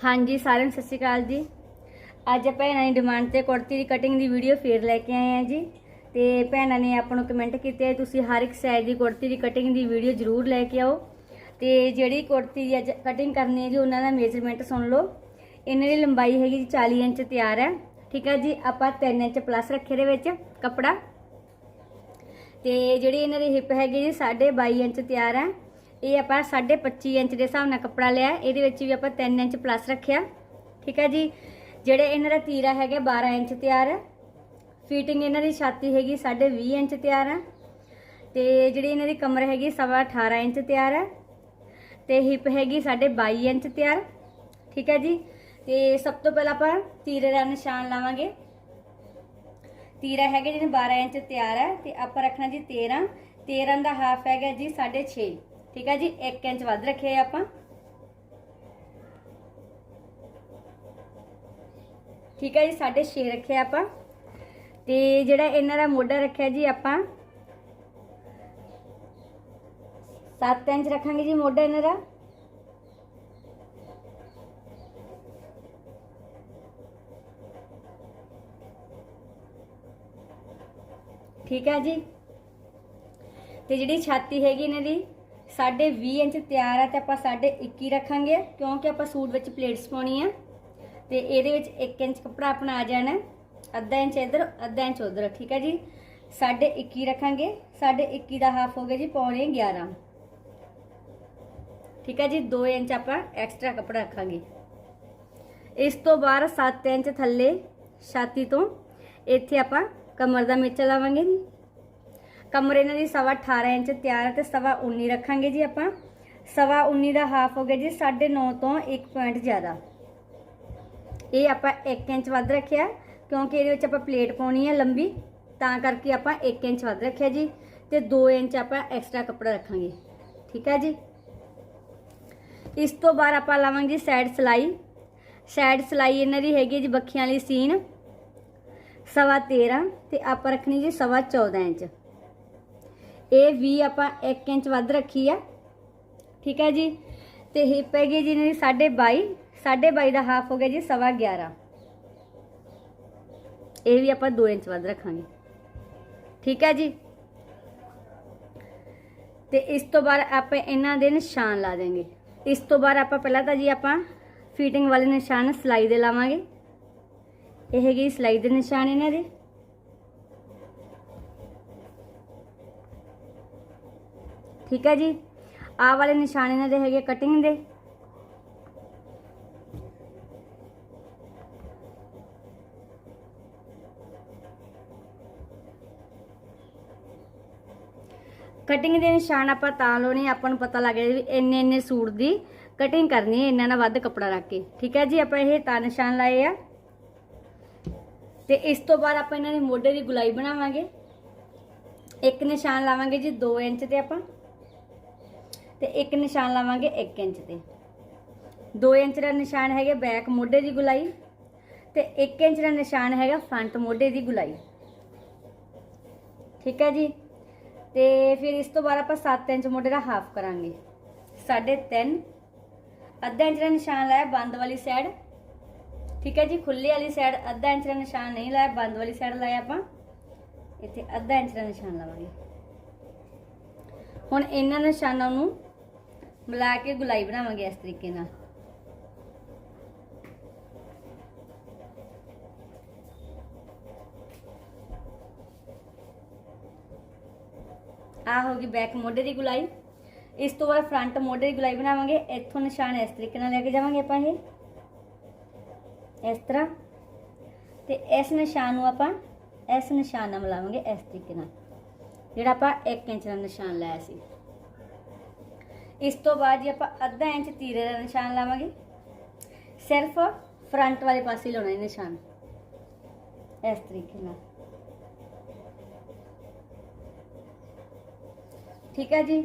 ਹਾਂਜੀ, ਸਾਰਿਆਂ ਨੂੰ ਸਤਿ ਸ਼੍ਰੀ ਅਕਾਲ ਜੀ। ਅੱਜ ਭੈਣਾਂ ਦੀ ਡਿਮਾਂਡ ਤੇ ਕੁੜਤੀ ਦੀ ਕਟਿੰਗ ਦੀ ਵੀਡੀਓ ਫੇਰ ਲੈ ਕੇ ਆਏ ਆ ਜੀ। ਤੇ ਭੈਣਾਂ ਨੇ ਆਪਾਂ ਨੂੰ ਕਮੈਂਟ ਕੀਤੇ, ਤੁਸੀਂ ਹਰ ਇੱਕ ਸਾਈਜ਼ ਦੀ ਕੁੜਤੀ ਦੀ ਕਟਿੰਗ ਦੀ ਵੀਡੀਓ ਜ਼ਰੂਰ ਲੈ ਕੇ ਆਓ। ਤੇ ਜਿਹੜੀ ਕੁੜਤੀ ਦੀ ਅੱਜ ਕਟਿੰਗ ਕਰਨੀ ਹੈ ਜੀ, ਉਹਨਾਂ ਦਾ ਮੇਜ਼ਰਮੈਂਟ ਸੁਣ ਲਓ। ਇਹਨਾਂ ਦੀ ਲੰਬਾਈ ਹੈਗੀ ਜੀ 40 ਇੰਚ ਤਿਆਰ ਹੈ। ਠੀਕ ਹੈ ਜੀ, ਆਪਾਂ 3 ਇੰਚ ਪਲੱਸ ਰੱਖੇ ਦੇ ਵਿੱਚ ਕੱਪੜਾ। ਤੇ ਜਿਹੜੀ ਇਹਨਾਂ ਦੀ ਹਿੱਪ ਹੈਗੀ ਜੀ 22 ਇੰਚ ਤਿਆਰ ਹੈ। ਇਹ ਆਪਾਂ 25 ਇੰਚ ਦੇ ਹਿਸਾਬ ਨਾਲ ਕੱਪੜਾ ਲਿਆ। ਇਹਦੇ ਵਿੱਚ ਵੀ ਆਪਾਂ 3 ਇੰਚ ਪਲੱਸ ਰੱਖਿਆ। ਠੀਕ ਹੈ ਜੀ? ਜਿਹੜੇ ਇਹਨਾਂ ਦਾ ਤੀਰਾ ਹੈਗਾ 12 ਇੰਚ ਤਿਆਰ। ਹੈ ਫਿਟਿੰਗ ਇਹਨਾਂ ਦੀ ਛਾਤੀ ਹੈਗੀ 20 ਇੰਚ ਤਿਆਰ। ਹੈ ਤੇ ਜਿਹੜੀ ਇਹਨਾਂ ਦੀ ਕਮਰ ਹੈਗੀ 18 ਇੰਚ ਤਿਆਰ। ਹੈ ਤੇ ਹਿੱਪ ਹੈਗੀ 22 ਇੰਚ ਤਿਆਰ। ਠੀਕ ਹੈ ਜੀ? ਤੇ ਸਭ ਤੋਂ ਪਹਿਲਾਂ ਆਪਾਂ ਤੀਰੇ ਦਾ ਨਿਸ਼ਾਨ ਲਾਵਾਂਗੇ। ਤੀਰਾ ਹੈਗਾ ਜਿਹਨੇ 12 ਇੰਚ ਤਿਆਰ ਹੈ ਤੇ ਆਪਾਂ ਰੱਖਣਾ ਜੀ 13 13 ਦਾ ਹਾਫ ਹੈਗਾ ਜੀ 6.5 ਠੀਕ ਹੈ ਜੀ 1 ਇੰਚ ਵੱਧ ਰੱਖਿਆ ਹੈ ਆਪਾਂ। ਠੀਕ ਹੈ ਜੀ 6.5 ਰੱਖਿਆ ਆਪਾਂ। ਤੇ ਜਿਹੜਾ ਇਹਨਾਂ ਦਾ ਮੋਢਾ ਰੱਖਿਆ ਜੀ, ਆਪਾਂ 7 ਇੰਚ ਰੱਖਾਂਗੇ ਜੀ ਮੋਢਾ ਇਹਨਾਂ ਦਾ। ਠੀਕ ਹੈ ਜੀ। ਤੇ ਜਿਹੜੀ ਛਾਤੀ ਹੈਗੀ ਇਹਨਾਂ ਦੀ 20 ਇੰਚ ਤਿਆਰ ਹੈ ਤੇ ਆਪਾਂ 21 ਰੱਖਾਂਗੇ, ਕਿਉਂਕਿ ਆਪਾਂ ਸੂਟ ਵਿੱਚ ਪਲੇਟਸ ਪਾਉਣੀ ਆ। ਤੇ ਇਹਦੇ ਵਿੱਚ 1 ਇੰਚ ਕੱਪੜਾ ਆਪਣਾ ਆ ਜਾਣਾ, ਅੱਧਾ ਇੰਚ ਇਧਰ, ਅੱਧਾ ਇੰਚ ਉਧਰ, ਠੀਕ ਹੈ ਜੀ? 21 ਰੱਖਾਂਗੇ 21 ਦਾ ਹਾਫ ਹੋ ਗਿਆ ਜੀ, ਪੌਣੇ 11 ਠੀਕ ਹੈ ਜੀ? 2 ਇੰਚ ਆਪਾਂ ਐਕਸਟਰਾ ਕੱਪੜਾ ਰੱਖਾਂਗੇ। ਇਸ ਤੋਂ ਬਾਅਦ 7 ਇੰਚ ਥੱਲੇ ਛਾਤੀ ਤੋਂ ਇੱਥੇ ਆਪਾਂ ਕਮਰ ਦਾ ਮੇਚਾ ਲਾਵਾਂਗੇ ਜੀ। ਕਮਰ ਇਹਨਾਂ ਦੀ ਸਵਾ 18 ਇੰਚ ਤਿਆਰ ਹੈ ਤੇ ਸਵਾ 19 ਰੱਖਾਂਗੇ ਜੀ ਆਪਾਂ। ਸਵਾ 19 ਦਾ ਹਾਫ ਹੋ ਗਿਆ ਜੀ 9.5 ਤੋਂ 1 ਪੁਆਇੰਟ ਜ਼ਿਆਦਾ। ਇਹ ਆਪਾਂ 1 ਇੰਚ ਵੱਧ ਰੱਖਿਆ, ਕਿਉਂਕਿ ਇਹਦੇ ਵਿੱਚ ਆਪਾਂ ਪਲੇਟ ਪਾਉਣੀ ਹੈ ਲੰਬੀ, ਤਾਂ ਕਰਕੇ ਆਪਾਂ 1 ਇੰਚ ਵੱਧ ਰੱਖਿਆ ਜੀ, ਤੇ 2 ਇੰਚ ਆਪਾਂ ਐਕਸਟਰਾ ਕੱਪੜਾ ਰੱਖਾਂਗੇ। ਠੀਕ ਹੈ ਜੀ? ਇਸ ਤੋਂ ਬਾਅਦ ਆਪਾਂ ਲਾਵਾਂਗੇ ਸਾਈਡ ਸਲਾਈ। ਸਾਈਡ ਸਲਾਈ ਇਹਨਾਂ ਦੀ ਹੈਗੀ ਜੀ ਬੱਖੀਆਂ ਵਾਲੀ ਸੀਨ, ਸਵਾ 13 ਤੇ ਆਪਾਂ ਰੱਖਣੀ ਜੀ ਸਵਾ 14 ਇੰਚ। ਇਹ ਵੀ ਆਪਾਂ 1 ਇੰਚ ਵੱਧ ਰੱਖੀ ਆ। ਠੀਕ ਹੈ ਜੀ? ਤੇ ਹਿੱਪ ਹੈਗੀ ਜੀ ਇਹਨਾਂ ਦੀ 22.5 22.5 ਦਾ ਹਾਫ ਹੋ ਗਿਆ ਜੀ ਸਵਾ 11 ਇਹ ਵੀ ਆਪਾਂ 2 ਇੰਚ ਵੱਧ ਰੱਖਾਂਗੇ। ਠੀਕ ਹੈ ਜੀ? ਤੇ ਇਸ ਤੋਂ ਬਾਅਦ ਆਪਾਂ ਇਹਨਾਂ ਦੇ ਨਿਸ਼ਾਨ ਲਾ ਦੇਵਾਂਗੇ ਇਸ ਤੋਂ ਬਾਅਦ ਆਪਾਂ ਪਹਿਲਾਂ ਤਾਂ ਜੀ ਆਪਾਂ ਫਿਟਿੰਗ ਵਾਲੇ ਨਿਸ਼ਾਨ ਸਲਾਈ ਦੇ ਲਾਵਾਂਗੇ। ਇਹ ਹੈਗੀ ਸਲਾਈ ਦੇ ਨਿਸ਼ਾਨ ਇਹਨਾਂ ਦੇ। ਠੀਕ ਹੈ ਜੀ? ਆਹ ਵਾਲੇ ਨਿਸ਼ਾਨ ਇਹਨਾਂ ਦੇ ਹੈਗੇ ਕਟਿੰਗ ਦੇ। ਕਟਿੰਗ ਦੇ ਨਿਸ਼ਾਨ ਆਪਾਂ ਤਾਂ ਲਾਉਣੇ ਆਪਾਂ ਨੂੰ ਪਤਾ ਲੱਗ ਜਾਏ ਵੀ ਇੰਨੇ ਇੰਨੇ ਸੂਟ ਦੀ ਕਟਿੰਗ ਕਰਨੀ ਹੈ, ਇੰਨਾ ਨਾਲ ਵੱਧ ਕੱਪੜਾ ਰੱਖ ਕੇ। ਠੀਕ ਹੈ ਜੀ? ਆਪਾਂ ਇਹ ਤਾਂ ਨਿਸ਼ਾਨ ਲਾਏ ਆ। ਤੇ ਇਸ ਤੋਂ ਬਾਅਦ ਆਪਾਂ ਇਹਨਾਂ ਦੇ ਮੋਢੇ ਦੀ ਗੁਲਾਈ ਬਣਾਵਾਂਗੇ। ਇੱਕ ਨਿਸ਼ਾਨ ਲਾਵਾਂਗੇ ਜੀ 2 ਇੰਚ ਤੇ ਆਪਾਂ। ਤੇ ਇੱਕ ਨਿਸ਼ਾਨ ਲਾਵਾਂਗੇ 1 ਇੰਚ ਤੇ 2 ਇੰਚ ਦਾ ਨਿਸ਼ਾਨ ਹੈਗਾ ਬੈਕ ਮੋਢੇ ਦੀ ਗੁਲਾਈ ਤੇ 1 ਇੰਚ ਦਾ ਨਿਸ਼ਾਨ ਹੈਗਾ ਫਰੰਟ ਮੋਢੇ ਦੀ ਗੁਲਾਈ। ਠੀਕ ਹੈ ਜੀ? ਤੇ ਫਿਰ ਇਸ ਤੋਂ ਬਾਅਦ ਆਪਾਂ 7 ਇੰਚ ਮੋਢੇ ਦਾ ਹਾਫ ਕਰਾਂਗੇ। 3.5 ਅੱਧਾ ਇੰਚ ਦਾ ਨਿਸ਼ਾਨ ਲਾਇਆ ਬੰਦ ਵਾਲੀ ਸਾਈਡ। ਠੀਕ ਹੈ ਜੀ? ਖੁੱਲੇ ਵਾਲੀ ਸਾਈਡ ਅੱਧਾ ਇੰਚ ਦਾ ਨਿਸ਼ਾਨ ਨਹੀਂ ਲਾਇਆ, ਬੰਦ ਵਾਲੀ ਸਾਈਡ ਲਾਇਆ ਆਪਾਂ। ਇੱਥੇ ਅੱਧਾ ਇੰਚ ਦਾ ਨਿਸ਼ਾਨ ਲਾਵਾਂਗੇ। ਹੁਣ ਇਹਨਾਂ ਨਿਸ਼ਾਨਾਂ ਨੂੰ ਮਿਲਾ ਕੇ ਗੁਲਾਈ ਬਣਾਵਾਂਗੇ ਇਸ ਤਰੀਕੇ ਨਾਲ। ਆ ਹੋਗੀ ਬੈਕ ਮੋਢੇ ਦੀ ਗੁਲਾਈ। ਇਸ ਤੋਂ ਬਾਅਦ ਫਰੰਟ ਮੋਢੇ ਦੀ ਗੁਲਾਈ ਬਣਾਵਾਂਗੇ। ਇੱਥੋਂ ਨਿਸ਼ਾਨ ਇਸ ਤਰੀਕੇ ਨਾਲ ਲੈ ਕੇ ਜਾਵਾਂਗੇ ਆਪਾਂ ਇਹ। ਇਸ ਤਰ੍ਹਾਂ। ਤੇ ਇਸ ਨਿਸ਼ਾਨ ਨੂੰ ਆਪਾਂ ਇਸ ਨਿਸ਼ਾਨ ਨਾਲ ਮਿਲਾਵਾਂਗੇ ਇਸ ਤਰੀਕੇ ਨਾਲ। ਜਿਹੜਾ ਆਪਾਂ 1 ਇੰਚ ਦਾ ਨਿਸ਼ਾਨ ਲਾਇਆ ਸੀ। ਇਸ ਤੋਂ ਬਾਅਦ ਜੀ ਆਪਾਂ ਅੱਧਾ ਇੰਚ ਤੀਰੇ ਦਾ ਨਿਸ਼ਾਨ ਲਾਵਾਂਗੇ। ਸਿਰਫ ਫਰੰਟ ਵਾਲੇ ਪਾਸੇ ਲਾਉਣਾ ਹੈ ਨਿਸ਼ਾਨ। ਇਸ ਤਰੀਕੇ ਨਾਲ। ਠੀਕ ਹੈ ਜੀ?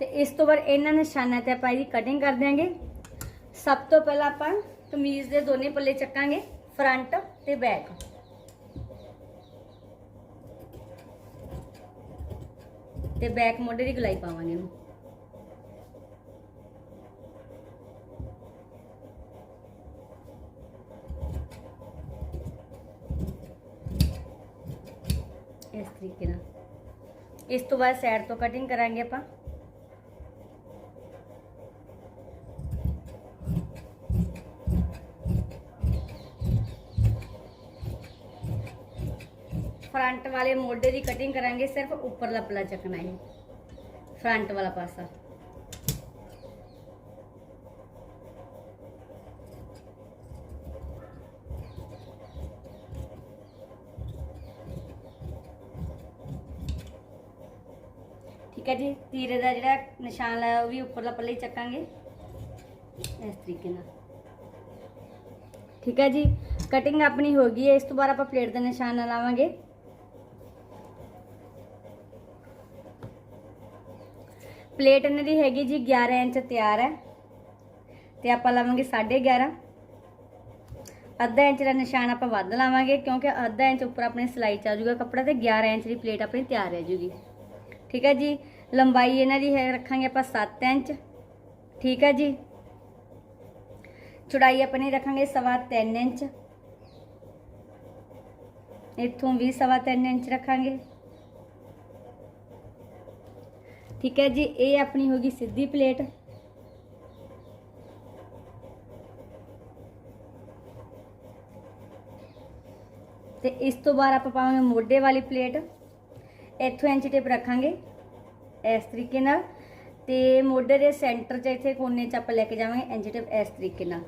ਤੇ ਇਸ ਤੋਂ ਬਾਅਦ ਇਹਨਾਂ ਨਿਸ਼ਾਨਾਂ ਤੇ ਆਪਾਂ ਇਹਦੀ ਕਟਿੰਗ ਕਰ ਦਿਆਂਗੇ। ਸਭ ਤੋਂ ਪਹਿਲਾਂ ਆਪਾਂ ਕਮੀਜ਼ ਦੇ ਦੋਨੇ ਪੱਲੇ ਚੱਕਾਂਗੇ ਫਰੰਟ ਤੇ ਬੈਕ ਤੇ ਬੈਕ ਮੋਢੇ ਦੀ ਗੁਲਾਈ ਪਾਵਾਂਗੇ ਇਹਨੂੰ। ਤਰੀਕੇ ਨਾਲ ਇਸ ਤੋਂ ਬਾਅਦ ਸਾਈਡ ਤੋਂ ਕਟਿੰਗ ਕਰਾਂਗੇ ਆਪਾਂ ਫਰੰਟ ਵਾਲੇ ਮੋਢੇ ਦੀ ਕਟਿੰਗ ਕਰਾਂਗੇ ਸਿਰਫ ਉੱਪਰਲਾ ਪੱਲਾ ਚੱਕਣਾ ਹੈ ਫਰੰਟ ਵਾਲਾ ਪਾਸਾ ਠੀਕ ਹੈ ਜੀ, ਤੀਰੇ ਦਾ ਜਿਹੜਾ ਨਿਸ਼ਾਨ ਲਾਇਆ ਉਹ ਵੀ ਉੱਪਰਲਾ ਪੱਲੇ ਹੀ ਚੱਕਾਂਗੇ। ਇਸ ਤਰੀਕੇ ਨਾਲ। ਠੀਕ ਹੈ ਜੀ ਕਟਿੰਗ ਆਪਣੀ ਹੋ ਗਈ ਹੈ, ਇਸ ਤੋਂ ਬਾਅਦ ਆਪਾਂ ਪਲੇਟ ਦਾ ਨਿਸ਼ਾਨ ਲਾਵਾਂਗੇ। ਪਲੇਟ ਇਹਨਾਂ ਦੀ ਹੈਗੀ ਜੀ 11 ਇੰਚ ਤਿਆਰ ਹੈ। ਤੇ ਆਪਾਂ ਲਾਵਾਂਗੇ 11.5 ਅੱਧਾ ਇੰਚ ਦਾ ਨਿਸ਼ਾਨ ਆਪਾਂ ਵੱਧ ਲਾਵਾਂਗੇ, ਕਿਉਂਕਿ ਅੱਧਾ ਇੰਚ ਉੱਪਰ ਆਪਣੇ ਸਿਲਾਈ ਚ ਆ ਜਾਊਗਾ ਕੱਪੜਾ ਤੇ 11 ਇੰਚ ਦੀ ਪਲੇਟ ਆਪਣੀ ਤਿਆਰ ਰਹਿ ਜੂਗੀ ਠੀਕ ਹੈ ਜੀ ਲੰਬਾਈ ਇਹਨਾਂ ਦੀ ਹੈ, ਰੱਖਾਂਗੇ ਆਪਾਂ 7 ਇੰਚ। ਠੀਕ ਹੈ ਜੀ? ਚੌੜਾਈ ਆਪਣੀ ਰੱਖਾਂਗੇ ਸਵਾ 3 ਇੰਚ। ਇੱਥੋਂ ਵੀ ਸਵਾ 3 ਇੰਚ ਰੱਖਾਂਗੇ। ਠੀਕ ਹੈ ਜੀ, ਇਹ ਆਪਣੀ ਹੋਗੀ ਸਿੱਧੀ ਪਲੇਟ। ਤੇ ਇਸ ਤੋਂ ਬਾਅਦ ਆਪਾਂ ਪਾਵਾਂਗੇ ਮੋਢੇ ਵਾਲੀ ਪਲੇਟ। ਇੱਥੋਂ ਇੰਚ ਟੇਪ ਰੱਖਾਂਗੇ। ਇਸ ਤਰੀਕੇ ਨਾਲ। ਤੇ ਮੋਢੇ ਦੇ ਸੈਂਟਰ 'ਚ ਇੱਥੇ ਕੋਨੇ 'ਚ ਆਪਾਂ ਲੈ ਕੇ ਜਾਵਾਂਗੇ ਇੰਚ ਟੇਪ ਇਸ ਤਰੀਕੇ ਨਾਲ।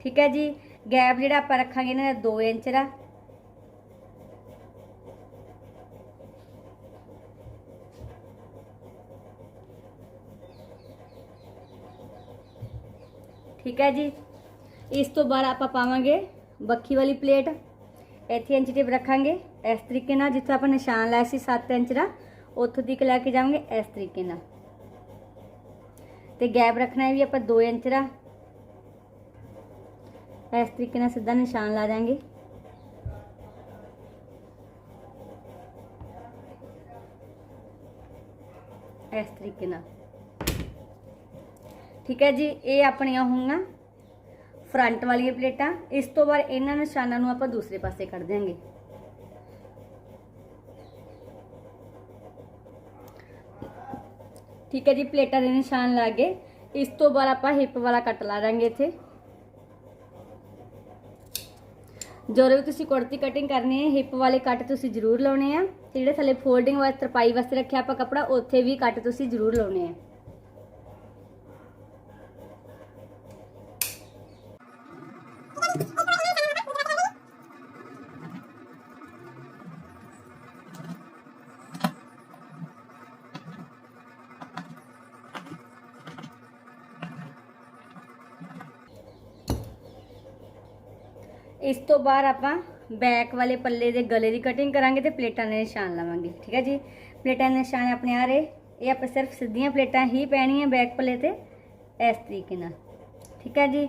ਠੀਕ ਹੈ ਜੀ? ਗੈਪ ਜਿਹੜਾ ਆਪਾਂ ਰੱਖਾਂਗੇ ਇਹਨਾਂ ਦਾ 2 ਇੰਚ ਦਾ। ਠੀਕ ਹੈ ਜੀ? ਇਸ ਤੋਂ ਬਾਅਦ ਆਪਾਂ ਪਾਵਾਂਗੇ ਬੱਖੀ ਵਾਲੀ ਪਲੇਟ। ਇੱਥੇ ਇੰਚ ਟੇਪ ਰੱਖਾਂਗੇ। ਇਸ ਤਰੀਕੇ ਨਾਲ ਜਿੱਥੇ ਆਪਾਂ ਨਿਸ਼ਾਨ ਲਾਇਆ ਸੀ 7 ਇੰਚ ਦਾ ਉੱਥੋਂ ਤੱਕ ਲੈ ਕੇ ਜਾਵਾਂਗੇ ਇਸ ਤਰੀਕੇ ਨਾਲ। ਤੇ ਗੈਪ ਰੱਖਣਾ ਹੈ ਵੀ ਆਪਾਂ 2 ਇੰਚ ਦਾ। ਇਸ ਤਰੀਕੇ ਨਾਲ ਸਿੱਧਾ ਨਿਸ਼ਾਨ ਲਾ ਦਾਂਗੇ ਇਸ ਤਰੀਕੇ ਨਾਲ। ਠੀਕ ਹੈ ਜੀ, ਇਹ ਆਪਣੀਆਂ ਹੋਣਗੀਆਂ ਫਰੰਟ ਵਾਲੀਆਂ ਪਲੇਟਾਂ। ਇਸ ਤੋਂ ਬਾਅਦ ਇਹਨਾਂ ਨਿਸ਼ਾਨਾਂ ਨੂੰ ਆਪਾਂ ਦੂਸਰੇ ਪਾਸੇ ਕੱਢ ਦਿਆਂਗੇ। ਠੀਕ ਹੈ ਜੀ ਪਲੇਟਾਂ ਦੇ ਨਿਸ਼ਾਨ ਲਾ ਗਏ ਇਸ ਤੋਂ ਬਾਅਦ ਆਪਾਂ ਹਿੱਪ ਵਾਲਾ ਕੱਟ ਲਾ ਦਾਂਗੇ ਇੱਥੇ ਜਦੋਂ ਵੀ ਤੁਸੀਂ ਕੁੜਤੀ ਕਟਿੰਗ ਕਰਨੀ ਹੈ ਹਿੱਪ ਵਾਲੇ ਕੱਟ ਤੁਸੀਂ ਜ਼ਰੂਰ ਲਾਉਣੇ ਆ ਤੇ ਜਿਹੜੇ ਥੱਲੇ ਫੋਲਡਿੰਗ ਵਾਸਤੇ ਤਰਪਾਈ ਵਾਸਤੇ ਰੱਖਿਆ ਆਪਾਂ ਕੱਪੜਾ ਉੱਥੇ ਵੀ ਕੱਟ ਤੁਸੀਂ ਜ਼ਰੂਰ ਲਾਉਣੇ ਆ ਇਸ ਤੋਂ ਬਾਅਦ ਆਪਾਂ ਬੈਕ ਵਾਲੇ ਪੱਲੇ ਦੇ ਗਲੇ ਦੀ ਕਟਿੰਗ ਕਰਾਂਗੇ ਤੇ ਪਲੇਟਾਂ ਦੇ ਨਿਸ਼ਾਨ ਲਾਵਾਂਗੇ ਠੀਕ ਹੈ ਜੀ ਪਲੇਟਾਂ ਦੇ ਨਿਸ਼ਾਨ ਆਪਣੇ ਆ ਰਹੇ ਇਹ ਆਪਾਂ ਸਿਰਫ ਸਿੱਧੀਆਂ ਪਲੇਟਾਂ ਹੀ ਪੈਣੀਆਂ ਬੈਕ ਪੱਲੇ ਤੇ ਇਸ ਤਰੀਕੇ ਨਾਲ ਠੀਕ ਹੈ ਜੀ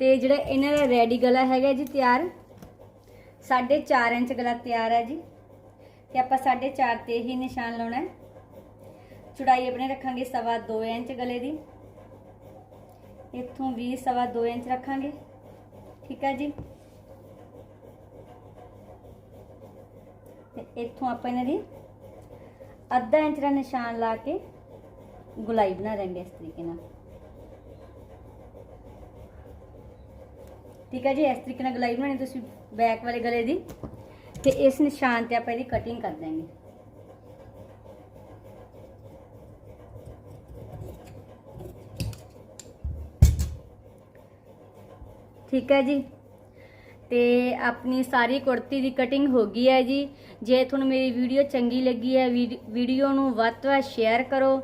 ਤੇ ਜਿਹੜਾ ਇਹਨਾਂ ਦਾ ਰੈਡੀ ਗਲਾ ਹੈਗਾ ਜੀ ਤਿਆਰ 4.5 ਇੰਚ ਗਲਾ ਤਿਆਰ ਹੈ ਜੀ ਤੇ ਆਪਾਂ 4.5 ਤੇ ਹੀ ਨਿਸ਼ਾਨ ਲਾਉਣਾ ਹੈ ਚੌੜਾਈ ਆਪਣੇ ਰੱਖਾਂਗੇ ਸਵਾ 2 ਇੰਚ ਗਲੇ ਦੀ ਇੱਥੋਂ ਵੀ ਸਵਾ 2 ਇੰਚ ਰੱਖਾਂਗੇ ਠੀਕ ਹੈ ਜੀ ਇੱਥੋਂ ਆਪਾਂ ਇਹਨਾਂ ਦੀ ਅੱਧਾ ਇੰਚ ਦਾ ਨਿਸ਼ਾਨ ਲਾ ਕੇ ਗੁਲਾਈ ਬਣਾ ਦੇਂਗੇ ਇਸ ਤਰੀਕੇ ਨਾਲ। ਠੀਕ ਹੈ ਜੀ, ਇਸ ਤਰੀਕੇ ਨਾਲ ਗੁਲਾਈ ਬਣਾਣੀ ਤੁਸੀਂ ਬੈਕ ਵਾਲੇ ਗਲੇ ਦੀ ਤੇ ਇਸ ਨਿਸ਼ਾਨ ਤੇ ਆਪਾਂ ਇਹਦੀ ਕਟਿੰਗ ਕਰ ਦਾਂਗੇ ਠੀਕ ਹੈ ਜੀ ਤੇ ਆਪਣੀ ਸਾਰੀ ਕੁੜਤੀ ਦੀ ਕਟਿੰਗ ਹੋ ਗਈ ਹੈ ਜੀ। ਜੇ ਤੁਹਾਨੂੰ ਮੇਰੀ ਵੀਡੀਓ ਚੰਗੀ ਲੱਗੀ ਹੈ, ਵੀਡ- ਵੀਡੀਓ ਨੂੰ ਵੱਧ ਤੋਂ ਵੱਧ ਸ਼ੇਅਰ ਕਰੋ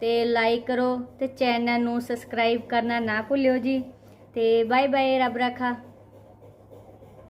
ਤੇ ਲਾਈਕ ਕਰੋ ਤੇ ਚੈਨਲ ਨੂੰ ਸਬਸਕ੍ਰਾਈਬ ਕਰਨਾ ਨਾ ਭੁੱਲਿਓ ਜੀ। ਤੇ ਬਾਏ ਬਾਏ ਰੱਬ ਰੱਖਾ।